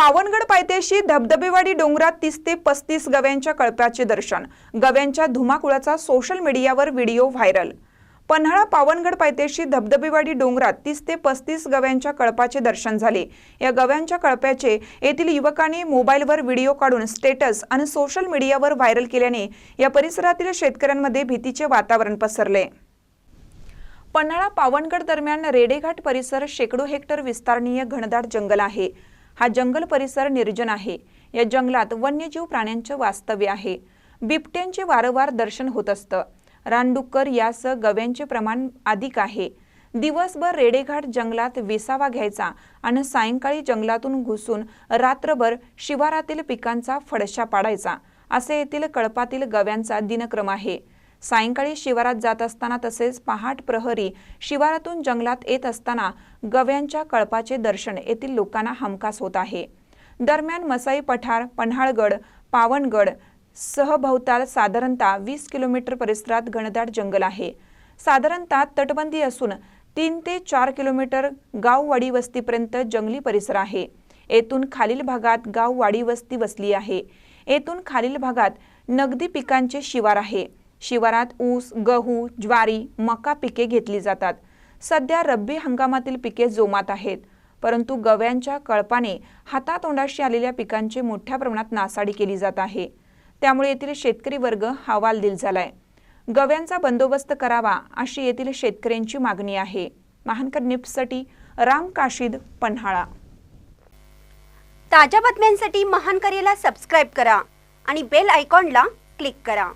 पावनगड पायथ्याशी धबधबेवाडी डोंगरात तीस ते पस्तीस गव्यांच्या कळप्याचे दर्शन. गव्यांच्या धुमाकुळाचा सोशल मीडियावर व्हिडिओ व्हायरल. पन्हाळा पावनगड पायथ्याशी धबधबेवाडी डोंगरात तीस ते पस्तीस गव्यांच्या कळपाचे दर्शन झाले. या गव्यांच्या कळप्याचे येथील युवकांनी मोबाईलवर व्हिडिओ काढून स्टेटस आणि सोशल मीडियावर व्हायरल केल्याने या परिसरातील शेतकऱ्यांमध्ये भीतीचे वातावरण पसरले. पन्हाळा पावनगड दरम्यान रेडेघाट परिसर शेकडो हेक्टर विस्तारणीय घनदाट जंगल आहे. हा जंगल परिसर निर्जन आहे. या जंगलात वन्यजीव प्राण्यांचे वास्तव्य आहे. बिबट्यांचे वारंवार दर्शन होत असतं. रानडुक्कर यासह गव्यांचे प्रमाण अधिक आहे. दिवसभर रेडेघाट जंगलात विसावा घ्यायचा आणि सायंकाळी जंगलातून घुसून रात्रभर शिवारातील पिकांचा फडशा पाडायचा असे येथील कळपातील गव्यांचा दिनक्रम आहे. सायंकाळी शिवारात जात असताना तसेच पहाट प्रहरी शिवारातून जंगलात येत असताना गव्यांच्या कळपाचे दर्शन येथील लोकांना हमखास होत आहे. दरम्यान मसाई पठार पन्हाळगड पावनगड सहभोवताल साधारणतः वीस किलोमीटर परिसरात घनदाट जंगल आहे. साधारणतः तटबंदी असून तीन ते चार किलोमीटर गाववाडी वस्तीपर्यंत जंगली परिसर आहे. येथून खालील भागात गाववाडी वस्ती वसली आहे. येथून खालील भागात नगदी पिकांचे शिवार आहे. शिवारात ऊस गहू ज्वारी मका पिके घेतली जातात. सध्या रब्बी हंगामातील पिके जोमात आहेत. परंतु गव्यांच्या कळपाने हातातोंडाशी आलेल्या पिकांची मोठ्या प्रमाणात नासाडी केली जात आहे. त्यामुळे येथील शेतकरी वर्ग हवालदिल झालाय. गव्यांचा बंदोबस्त करावा अशी येथील शेतकऱ्यांची मागणी आहे. महानकर निप्ससाठी राम काशीद पन्हाळा. ताज्या बातम्यांसाठी महानकरेला सबस्क्राईब करा आणि बेल आयकॉनला क्लिक करा.